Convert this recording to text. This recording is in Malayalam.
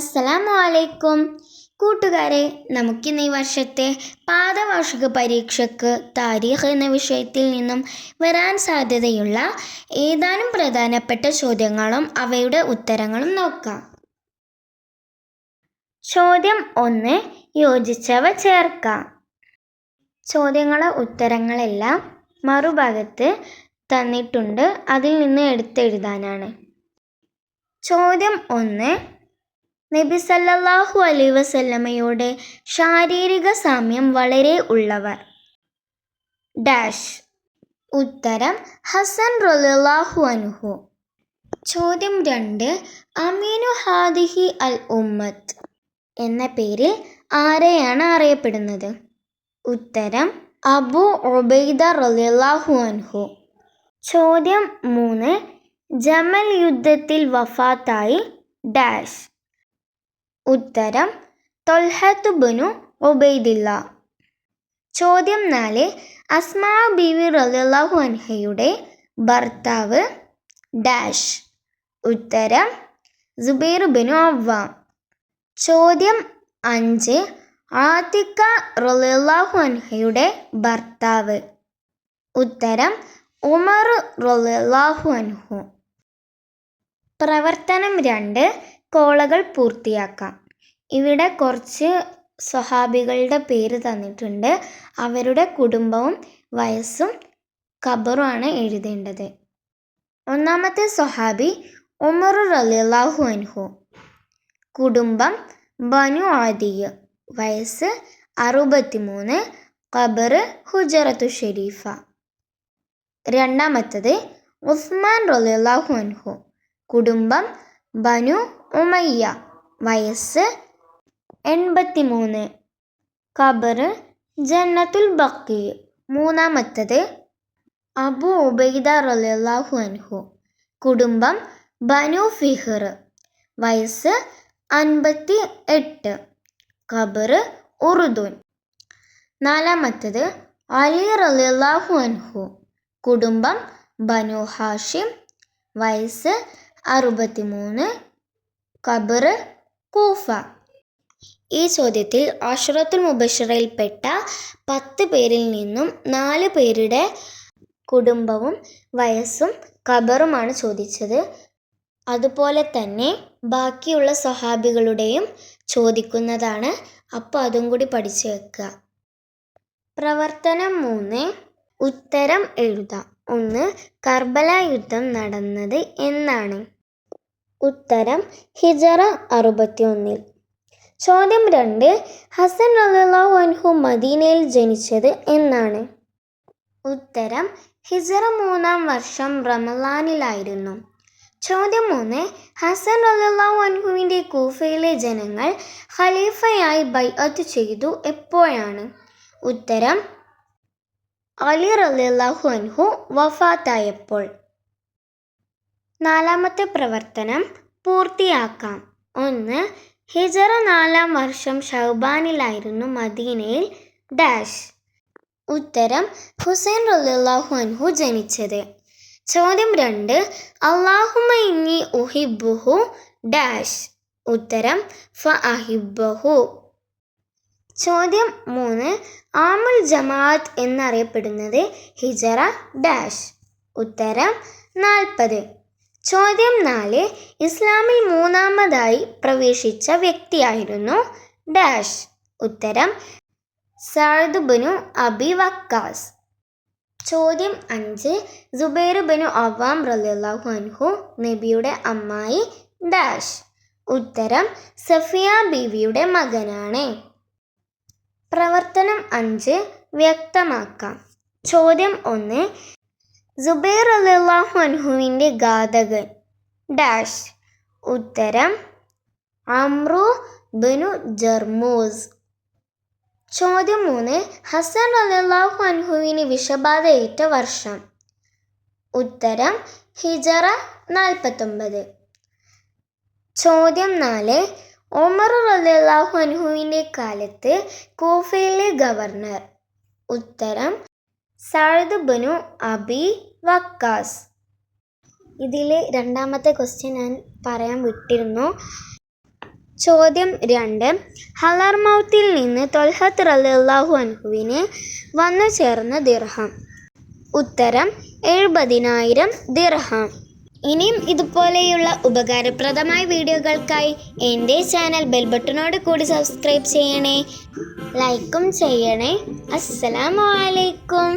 അസ്സലാമു അലൈക്കും കൂട്ടുകാരെ നമുക്കിന്ന് ഈ വർഷത്തെ പാദവാർഷിക പരീക്ഷയ്ക്ക് താരീഖ് എന്ന വിഷയത്തിൽ നിന്നും വരാൻ സാധ്യതയുള്ള ഏതാനും പ്രധാനപ്പെട്ട ചോദ്യങ്ങളും അവയുടെ ഉത്തരങ്ങളും നോക്കാം. ചോദ്യം ഒന്ന് യോജിച്ചവ ചേർക്കാം. ചോദ്യങ്ങളെ ഉത്തരങ്ങളെല്ലാം മറുഭാഗത്ത് തന്നിട്ടുണ്ട്. അതിൽ നിന്ന് എടുത്തെഴുതാനാണ്. ചോദ്യം ഒന്ന് നബി സല്ലല്ലാഹു അലൈഹി വസല്ലമയുടെ ശാരീരിക സാമ്യം വളരെ ഉള്ളവർ. ഡാഷ്. ഉത്തരം ഹസൻ റൊലാഹു അനുഹു ചോദ്യം രണ്ട് അമീനു ഹാദിഹി അൽ ഉമ്മത്ത് എന്ന പേരിൽ ആരെയാണ് അറിയപ്പെടുന്നത്? ഉത്തരം അബു ഒബൈദ റൊലാഹു അൻഹു. ചോദ്യം മൂന്ന് ജമൽ യുദ്ധത്തിൽ വഫാത്തായി. ഡാഷ്. ഉത്തരം തൊൽഹത്ത് ബനു ഒബൈദില്ല ചോദ്യം നാല് അസ്മാ ബിവി റളിയല്ലാഹു അൻഹയുടെ ഭർത്താവ് ഡാഷ്. ഉത്തരം സുബൈർ ബനു അവ്വാം. ചോദ്യം അഞ്ച് ആത്തിക്ക റളിയല്ലാഹു അൻഹയുടെ ഭർത്താവ്. ഉത്തരം ഉമർ റളിയല്ലാഹു അൻഹു. പ്രവർത്തനം രണ്ട് കോളകൾ പൂർത്തിയാക്കാം. ഇവിടെ കുറച്ച് സ്വഹാബികളുടെ പേര് തന്നിട്ടുണ്ട്. അവരുടെ കുടുംബവും വയസ്സും ഖബറുമാണ് എഴുതേണ്ടത്. ഒന്നാമത്തെ സ്വഹാബി ഉമർ റളിയല്ലാഹു അൻഹു. കുടുംബം ബനു ആദിയ. വയസ്സ് അറുപത്തിമൂന്ന് ഖബർ ഹുജറത്തു ഷെരീഫ. രണ്ടാമത്തത് ഉസ്മാൻ റളിയല്ലാഹു അൻഹു. കുടുംബം ബനു ഉമയ്യ. വയസ്സ് എൺപത്തിമൂന്ന്. ഖബർ ജന്നത്തുൽ ബക്കി. മൂന്നാമത്തത് അബു ഉബൈദ റലാഹു അൻഹു. കുടുംബം ബനു ഫിഹർ. വയസ്സ് അൻപത്തി എട്ട് ഖബർ ഉറുദുൻ. നാലാമത്തത് അലി റലാഹു അൻഹു. കുടുംബം ബനു ഹാഷിം. വയസ്സ് അറുപത്തിമൂന്ന്. ഖബർ കൂഫ. ഈ ചോദ്യത്തിൽ അഷറത്തുൽ മുബഷറയിൽപ്പെട്ട പത്ത് പേരിൽ നിന്നും നാല് പേരുടെ കുടുംബവും വയസ്സും ഖബറുമാണ് ചോദിച്ചത്. അതുപോലെ തന്നെ ബാക്കിയുള്ള സ്വഹാബികളുടെയും ചോദിക്കുന്നതാണ്. അപ്പോൾ അതും കൂടി പഠിച്ചു വെക്കുക. പ്രവർത്തനം മൂന്ന് ഉത്തരം എഴുതാം. ഒന്ന് കർബല യുദ്ധം നടന്നത് എന്നാണ്. ഉത്തരം ഹിജറ അറുപത്തിയൊന്നിൽ. ചോദ്യം രണ്ട് ഹസൻ അലഹു അൻഹു മദീനയിൽ ജനിച്ചത് എന്നാണ്. ഉത്തരം ഹിജറ മൂന്നാം വർഷം റമലാനിലായിരുന്നു ചോദ്യം മൂന്ന് ഹസൻ റളിയല്ലാഹു അൻഹുവിന്റെ കൂഫയിലെ ജനങ്ങൾ ഖലീഫയായി ബൈഅത്ത് ചെയ്തു എപ്പോഴാണ്? ഉത്തരം അലി റളിയല്ലാഹു അൻഹു വഫാത്തായപ്പോൾ. നാലാമത്തെ പ്രവർത്തനം പൂർത്തിയാക്കാം. ഒന്ന് ഹിജറ നാലാം വർഷം ഷൗബാനിലായിരുന്നു മദീനയിൽ ഡാഷ്. ഉത്തരം ഹുസൈൻ റളിയല്ലാഹു അൻഹു ജനിച്ചത്. ചോദ്യം രണ്ട് അള്ളാഹുമ ഉഹിബുഹു ഡാഷ്. ഉത്തരം ഫ അഹിബഹു ചോദ്യം മൂന്ന് ആമുൽ ജമാഅത്ത് എന്നറിയപ്പെടുന്നത് ഹിജറ ഡാഷ്. ഉത്തരം നാൽപ്പത്. ചോദ്യം നാല്. ഇസ്ലാമിൽ മൂന്നാമതായി പ്രവേശിച്ച വ്യക്തിയായിരുന്നു ഡാഷ്. ഉത്തരം സഅദ് ബനു അബി വക്കാസ്. ചോദ്യം അഞ്ച്. സുബൈർ ബനു അവാം റളിയല്ലാഹു അൻഹു നബിയുടെ അമ്മായി ഡാഷ്. ഉത്തരം സഫിയ ബീവിയുടെ മകനാണ്. പ്രവർത്തനം അഞ്ച്. വ്യക്തമാക്കാം. ചോദ്യം ഒന്ന്. സുബൈർ അലിള്ളാഹു അൻഹുവിന്റെ ഘാതകൻ. ഡാഷ്. ഉത്തരം അമ്രു ബനു ജർമൂസ്. ചോദ്യം മൂന്ന് ഹസൻ അലിള്ളാഹു അൻഹുവിന് വിഷബാധയേറ്റ വർഷം. ഉത്തരം ഹിജറ നാൽപ്പത്തൊമ്പത്. ചോദ്യം നാല് ഒമർ അലാഹു അൻഹുവിന്റെ കാലത്ത് കൂഫയിലെ ഗവർണർ. ഉത്തരം സഅദ് ബനു അബി വക്കാസ്. ഇതിൽ രണ്ടാമത്തെ ക്വസ്റ്റ്യൻ ഞാൻ പറയാൻ വിട്ടിരുന്നു. ചോദ്യം രണ്ട്. ഹലർമൗത്തിൽ നിന്ന് തൊൽഹത്ത് റലാഹു അൻഹുവിന് വന്നു ചേർന്ന ദിർഹം. ഉത്തരം എഴുപതിനായിരം ദിർഹം. ഇനിയും ഇതുപോലെയുള്ള ഉപകാരപ്രദമായ വീഡിയോകൾക്കായി എന്റെ ചാനൽ ബെൽബട്ടനോട് കൂടി സബ്സ്ക്രൈബ് ചെയ്യണേ. ലൈക്കും ചെയ്യണേ. അസ്സലാമു അലൈക്കും.